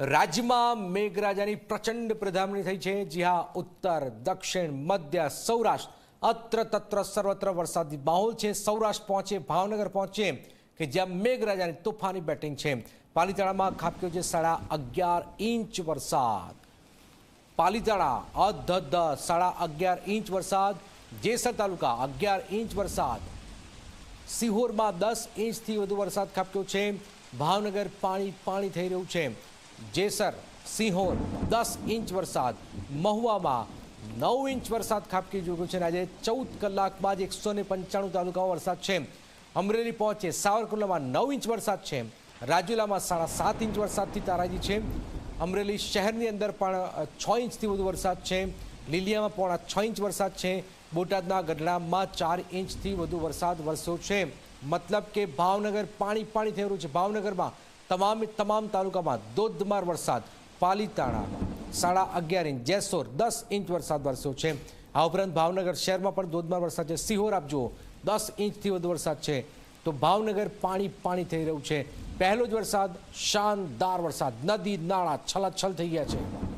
રાજ્યમાં મેઘરાજાની પ્રચંડ પ્રધામણી થઈ છે. જી હા, ઉત્તર, દક્ષિણ, મધ્ય, સૌરાષ્ટ્ર. અત્ર તત્ર સર્વત્ર વરસાદી માહોલ છે. સૌરાષ્ટ્ર પહોંચે, ભાવનગર પહોંચે, કે જ્યાં મેઘરાજાની તોફાની બેટિંગ છે. પાલીતાણામાં ખાબક્યો છે? સાડા અગિયાર ઇંચ વરસાદ. પાલીતાણા, અધધ, સાડા અગિયાર ઇંચ વરસાદ. જેસર તાલુકા, અગિયાર ઇંચ વરસાદ. સિહોરમાં દસ ઇંચથી વધુ વરસાદ ખાબક્યો છે. ભાવનગર પાણી પાણી થઈ રહ્યું છે. જેસર, સિંહોર, દસ ઇંચ વરસાદ, મહુવામાં નવ ઇંચ વરસાદ ખાબકી ચૂક્યો છે અને આજે ચૌદ કલાકમાં જ એકસો ને પંચાણું તાલુકાઓ વરસાદ છે. અમરેલી પહોંચે, સાવરકુંડલામાં નવ ઇંચ વરસાદ છે. રાજુલામાં સાડા સાત ઇંચ વરસાદથી તારાજી છે. અમરેલી શહેરની અંદર પણ છ ઇંચથી વધુ વરસાદ છે. લીલિયામાં પોણા છ ઇંચ વરસાદ છે. બોટાદના ગઢડામાં ચાર ઇંચથી વધુ વરસાદ વરસ્યો છે. મતલબ કે ભાવનગર પાણી પાણી થઈ રહ્યું છે. ભાવનગરમાં તમામ તમામ તાલુકામાં ધોધમાર વરસાદ, પાલીતાણા, સાડા અગિયાર ઇંચ, જેસોર, દસ ઇંચ વરસાદ વરસ્યો છે. આ ઉપરાંત ભાવનગર શહેરમાં પણ ધોધમાર વરસાદ છે. સિહોર આપ જુઓ, દસ ઇંચથી વધુ વરસાદ છે. તો ભાવનગર પાણી પાણી થઈ રહ્યું છે. પહેલો જ વરસાદ, શાનદાર વરસાદ. નદી, નાળા છલાછલ થઈ ગયા છે.